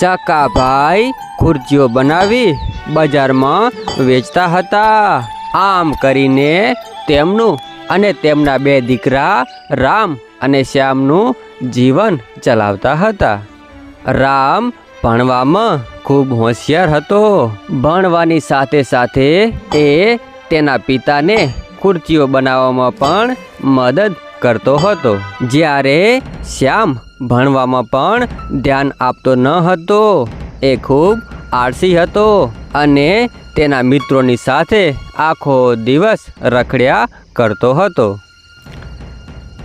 ચકાભાઈ ખુરચીઓ બનાવી બજારમાં વેચતા હતા. આમ કરીને તેમનું અને તેમના બે દીકરા રામ અને શ્યામનું જીવન ચલાવતા હતા. રામ ભણવામાં ખૂબ હોશિયાર હતો. ભણવાની સાથે સાથે એ તેના પિતાને ખુરચીઓ બનાવવામાં પણ મદદ કરતો હતો. જ્યારે શ્યામ ભણવામાં પણ ધ્યાન આપતો ન હતો. એ ખૂબ આળસી હતો અને તેના મિત્રોની સાથે આખો દિવસ રખડ્યા કરતો હતો.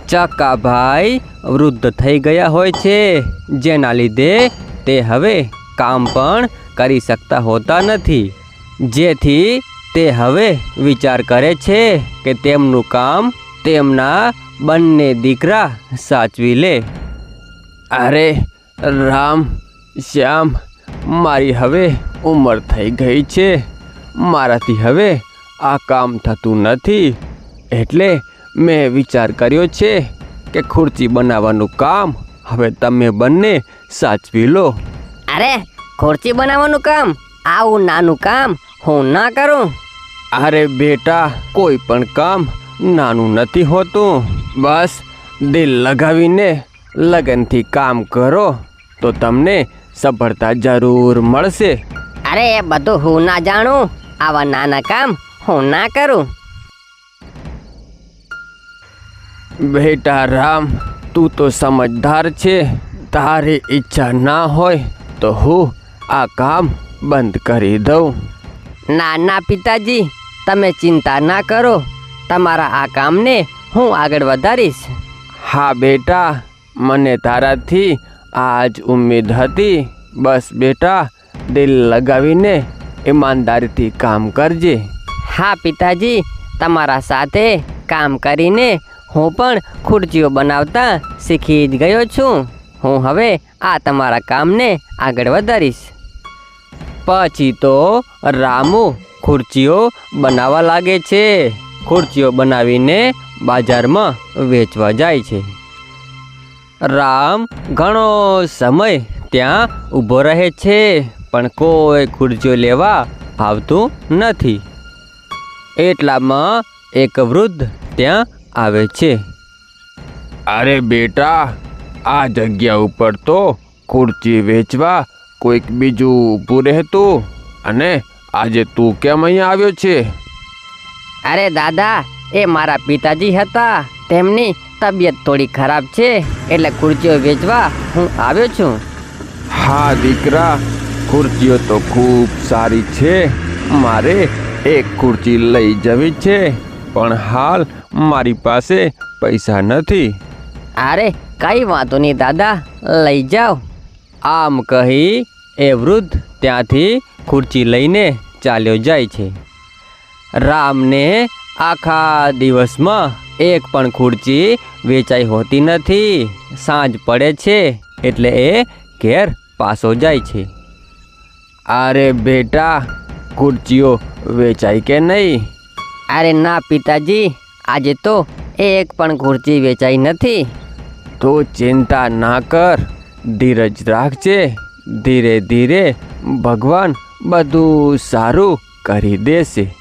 ચક્કાભાઈ વૃદ્ધ થઈ ગયા હોય છે, જેના લીધે તે હવે કામ પણ કરી શકતા હોતા નથી. જેથી તે હવે વિચાર કરે છે કે તેમનું કામ તેમના બંને દીકરા સાચવી લે. અરે રામ શ્યામ મારી હવે ઉંમર થઈ ગઈ છે. મારાથી હવે આ કામ થતું નથી. એટલે મેં વિચાર કર્યો છે કે ખુરચી બનાવવાનું કામ હવે તમે બંને સાચવી લો. અરે ખુરચી બનાવવાનું કામ? આવું નાનું કામ હું ના કરું. અરે બેટા કોઈ પણ કામ નાનું નથી હોતું. બસ દિલ લગાવીને લગનથી કામ કરો તો તમને સફળતા જરૂર મળશે. અરે એ બધું હું ના જાણું. આવા નાના કામ હું ના કરું. બેટા રામ તું તો સમજદાર છે. તારી ઈચ્છા ના હોય તો હું આ કામ બંધ કરી દઉં. ના ના પિતાજી તમે ચિંતા ના કરો. તમારા આ કામને હું આગળ વધારીશ. હા બેટા. મને તારાથી આજ ઉમ્મીદ હતી. બસ બેટા દિલ લગાવીને ઈમાનદારીથી કામ કરજે. હા પિતાજી તમારા સાથે કામ કરીને હું પણ ખુરચીઓ બનાવતા શીખી જ ગયો છું. હું હવે આ તમારા કામને આગળ વધારીશ. પછી તો રામુ ખુરચીઓ બનાવવા લાગે છે. ખુરચીઓ બનાવીને બાજારમાં વેચવા જાય છે. રામ ઘણો સમય ત્યાં ઊભો રહે છે પણ કોઈ ખુરજો લેવા આવતું નથી. એટલામાં એક વૃદ્ધ ત્યાં આવે છે. અરે બેટા આ જગ્યા ઉપર તો ખુરચી વેચવા કોઈક બીજું ઊભું રહેતું. અને આજે તું કેમ અહીંયા આવ્યો છે? અરે દાદા એ મારા પિતાજી હતા. તેમની તબિયત થોડી ખરાબ છે એટલે ખુરચીઓ વેચવા હું આવ્યો છું. હા દીકરા ખુરચીઓ તો ખૂબ સારી છે. મારે એક ખુરચી લઈ જવી છે પણ હાલ મારી પાસે પૈસા નથી. અરે કઈ વાંધો નહીં દાદા લઈ જાઓ. આમ કહી એ વૃદ્ધ ત્યાંથી ખુરચી લઈને ચાલ્યો જાય છે. રામને આખા દિવસમાં એક પણ ખુરચી વેચાઈ હોતી નથી. સાંજ પડે છે એટલે એ ઘેર પાસો જાય છે. અરે બેટા ખુરચીઓ વેચાઈ કે નહીં? અરે ના પિતાજી આજે તો એક પણ ખુરચી વેચાઈ નથી. તો ચિંતા ના કર ધીરજ રાખજે. ધીરે ધીરે ભગવાન બધું સારું કરી દેશે.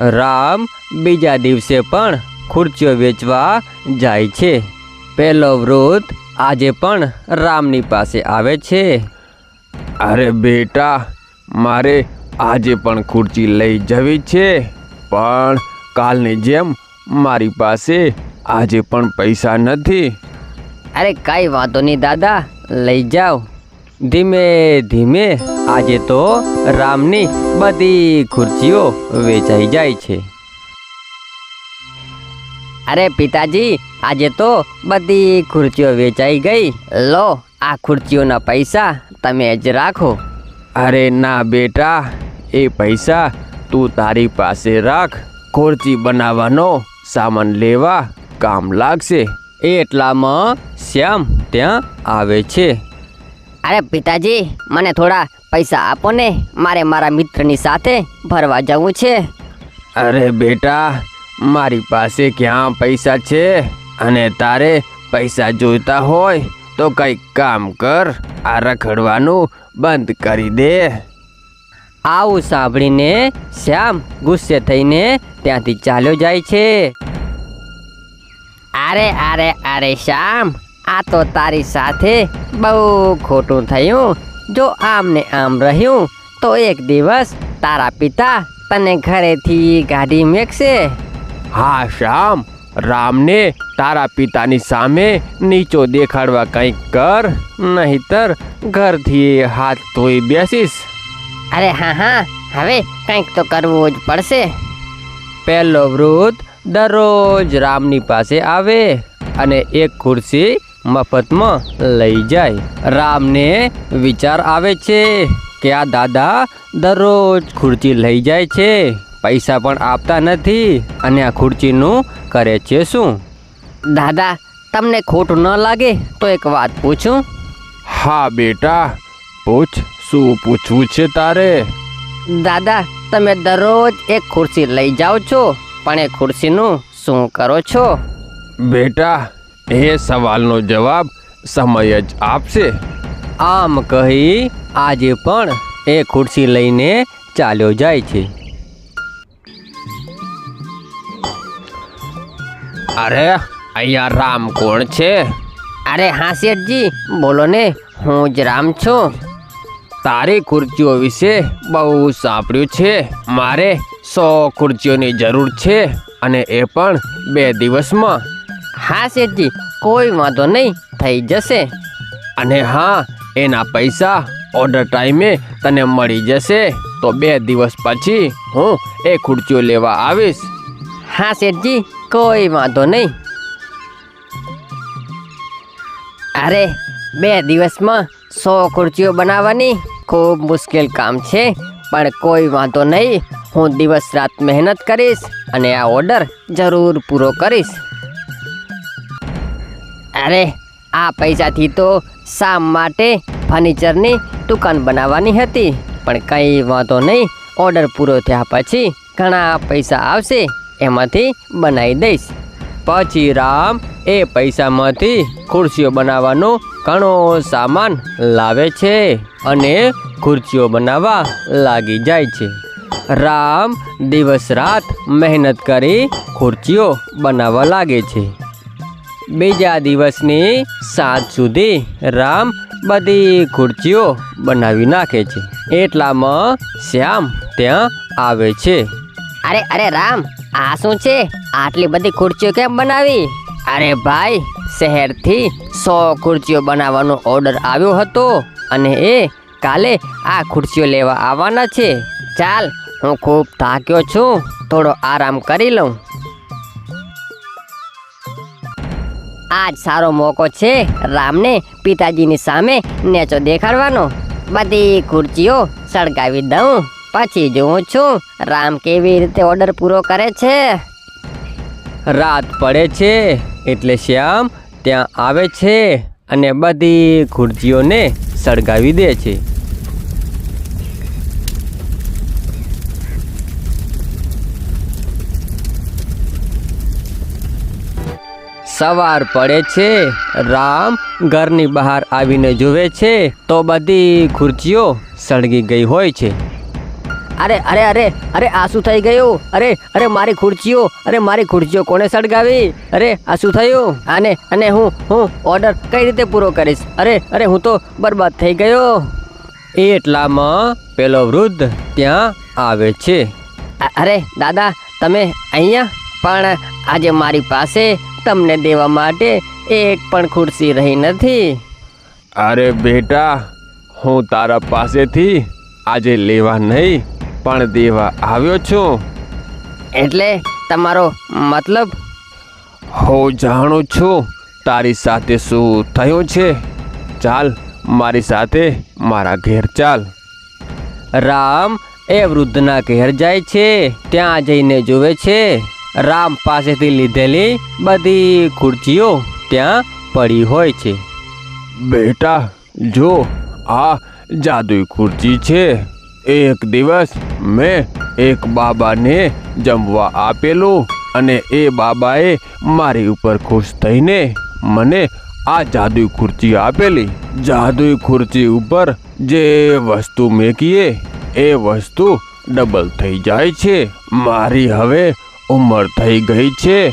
રામ બીજા દિવસે પણ ખુરચીઓ વેચવા જાય છે. પહેલો વૃદ્ધ આજે પણ રામની પાસે આવે છે. અરે બેટા મારે આજે પણ ખુરચી લઈ જવી છે પણ કાલની જેમ મારી પાસે આજે પણ પૈસા નથી. અરે કઈ વાંધો નહીં દાદા લઈ જાઓ. ધીમે ધીમે આજે તો રામની બધી ખુરચીઓ વેચાઈ જાય છે. અરે પિતાજી આજે તો બધી ખુરચીઓ વેચાઈ ગઈ. લો આ ખુરચીઓના પૈસા તમે જ રાખો. અરે ના બેટા એ પૈસા તું તારી પાસે રાખ. ખુરચી બનાવવાનો સામાન લેવા કામ લાગશે. એટલામાં શ્યામ ત્યાં આવે છે. અરે પિતાજી મને થોડા પૈસા આપો ને. મારે મારા મિત્રની સાથે ભરવા જવું છે. અરે બેટા મારી પાસે ક્યાં પૈસા છે અને તારે પૈસા જોઈતા હોય તો કંઈક કામ કર. આ રખડવાનું બંધ કરી દે. આવું સાંભળીને શ્યામ ગુસ્સે થઈને ત્યાંથી ચાલ્યો જાય છે. અરે અરે અરે શ્યામ, આ તો તારી સાથે બહુ ખોટું થયું. જો આમ ને આમ રહ્યું, તો એક દિવસ તારા પિતા તને ઘરેથી ગાડી મેકશે. હા શ્યામ રામને તારા પિતાની સામે નીચો દેખાડવા કંઈક કર નહીતર ઘરથી હાથ ધોઈ બેસીશ. અરે હા હા હવે કંઈક તો કરવું જ પડશે. પહેલો વૃદ્ધ દરરોજ રામની પાસે આવે અને એક ખુરશી મફતમાં લઈ જાય. રામને વિચાર આવે છે કે આ દાદા દરરોજ ખુરશી લઈ જાય છે. પૈસા પણ આપતા નથી અને આ ખુરશીનું કરે છે શું? દાદા તમને ખોટું ન લાગે તો એક વાત પૂછું. હા બેટા પૂછ શું પૂછવું છે તારે? દાદા તમે દરરોજ એક ખુરશી લઈ જાઓ છો પણ એ ખુરશીનું શું કરો છો? બેટા એ સવાલનો જવાબ સમય જ આપશે. આમ કહી આજે પણ એ ખુરશી લઈને ચાલ્યો જાય છે. અરે અહીંયા રામ કોણ છે? અરે હા શેઠજી બોલો ને હું જ રામ છું. તારી ખુરચીઓ વિશે બહુ સાંભળ્યું છે. મારે સો ખુરચીઓની જરૂર છે અને એ પણ બે દિવસમાં. હા શેઠજી કોઈ વાંધો નહીં થઈ જશે. અને હા એના પૈસા ઓર્ડર ટાઈમે તને મળી જશે. તો બે દિવસ પછી હું એ ખુરચીઓ લેવા આવીશ. હા શેઠજી કોઈ વાંધો નહીં. અરે, બે દિવસમાં સો ખુરચીઓ બનાવવાની ખૂબ મુશ્કેલ કામ છે, પણ કોઈ વાંધો નહીં. હું દિવસ રાત મહેનત કરીશ અને આ ઓર્ડર જરૂર પૂરો કરીશ. અરે, આ પૈસાથી તો શામ માટે ફર્નિચરની દુકાન બનાવવાની હતી, પણ કંઈ વાંધો નહીં. ઓર્ડર પૂરો થયા પછી ઘણા પૈસા આવશે. એમાંથી બનાવી દઈશ. પછી રામ એ પૈસામાંથી ખુરશીઓ બનાવવાનો ઘણો સામાન લાવે છે અને ખુરશીઓ બનાવવા લાગી જાય છે. રામ દિવસ રાત મહેનત કરી ખુરશીઓ બનાવવા લાગે છે. બીજા દિવસની સાંજ સુધી રામ બધી ખુરશીઓ બનાવી નાખે છે. એટલામાં શ્યામ ત્યાં આવે છે. અરે અરે રામ આ શું છે? આટલી બધી ખુરશીઓ કેમ બનાવી? અરે ભાઈ, શહેરથી સો ખુરશીઓ બનાવવાનો ઓર્ડર આવ્યો હતો અને એ કાલે આ ખુરશીઓ લેવા આવવાના છે. ચાલ, હું ખૂબ થાક્યો છું. થોડો આરામ કરી લઉં. આજ સારો મોકો છે રામને પિતાજીની સામે નેચો દેખાડવાનો. બધી ખુરશીઓ સળગાવી દઉં. પછી જોઉં છું, રામ કેવી રીતે ઓર્ડર પૂરો કરે છે? રાત પડે છે, એટલે શ્યામ ત્યાં આવે છે અને બધી ખુરજીઓને સળગાવી દે છે. સવાર પડે છે, રામ ઘરની બહાર આવીને જુએ છે, તો બધી ખુરચીઓ સળગી ગઈ હોય છે. અરે અરે અરે અરે આ શું થઈ ગયું. અરે અરે મારી ખુરશીઓ અરે મારી ખુરશીઓ કોણે સળગાવી? અરે આ શું થયું? અને અને હું હું ઓર્ડર કઈ રીતે પૂરો કરીશ? અરે અરે હું તો બરબાદ થઈ ગયો. એટલામાં પેલો વૃદ્ધ ત્યાં આવે છે. અરે દાદા તમે અહીંયા? પણ આજે મારી પાસે તમને દેવા માટે એક પણ ખુરશી રહી નથી. અરે બેટા હું તારા પાસેથી આજે લેવા નહીં. પણ દેવા આવ્યો છું. એટલે તમારો મતલબ? હું જાણું છું. તારી સાથે શું થયું છે? ચાલ મારી સાથે મારા ઘેર ચાલ. રામ એ વૃદ્ધના ઘેર જાય છે. ત્યાં જઈને જુએ છે. રામ પાસેથી લીધેલી બધી ખુરચીઓ ત્યાં પડી હોય છે. બેટા જો આ જાદુઈ ખુરચી છે. એક દિવસ મેં એક બાબાને જમવા આપેલું અને એ બાબાએ મારી ઉપર ખુશ થઈને મને આ જાદુઈ ખુરચી આપેલી. જાદુઈ ખુરચી ઉપર જે વસ્તુ મેકીએ, એ વસ્તુ ડબલ થઈ જાય છે. મારી હવે ઉંમર થઈ ગઈ છે.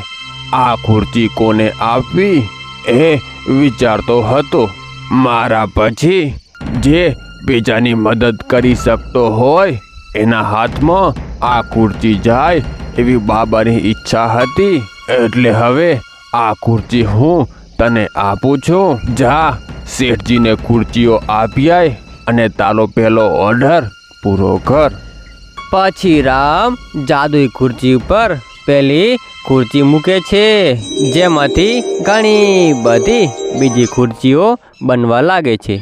આ ખુરચી કોને આપવી એ વિચારતો હતો. મારા પછી જે બીજાની મદદ કરી શકતો હોય, એના હાથમાં આ ખુરચી જાય એવી બાબાની ઈચ્છા હતી. એટલે હવે આ ખુરચી હું તને આપું છું. જા, શેઠજીને ખુરચીઓ આપી અને તારો પહેલો ઓર્ડર પૂરો કર. પછી રામ જાદુઈ ખુરચી ઉપર પેલી ખુરચી મૂકે છે, જેમાંથી ઘણી બધી બીજી ખુરચીઓ બનવા લાગે છે.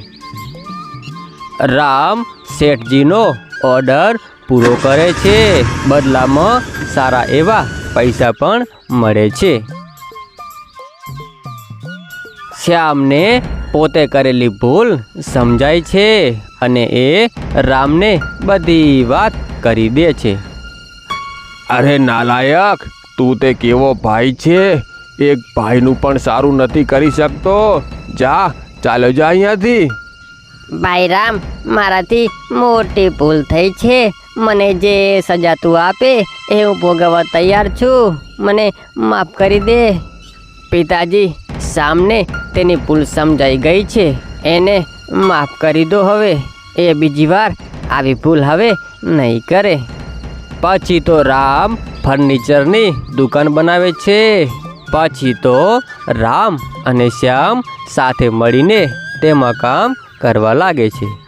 રામ શેઠજીનો ઓર્ડર પૂરો કરે છે. બદલામાં સારા એવા પૈસા પણ મળે છે. શ્યામને પોતે કરેલી ભૂલ સમજાય છે અને એ રામને બધી વાત કરી દે છે. અરે નાલાયક, તું તે કેવો ભાઈ છે? એક ભાઈનું પણ સારું નથી કરી શકતો. જા, ચાલો જા અહીંયાથી. ભાઈ રામ, મારાથી મોટી ભૂલ થઈ છે. મને જે સજા તું આપે, એ હું ભોગવવા તૈયાર છું. મને માફ કરી દે. પિતાજી, સામને તેની ભૂલ સમજાઈ ગઈ છે. એને માફ કરી દો હવે. એ બીજી વાર આવી ભૂલ હવે નહીં કરે. પછી તો રામ ફર્નિચરની દુકાન બનાવે છે. પછી તો રામ અને શ્યામ સાથે મળીને તેમાં કામ કરવા લાગે છે.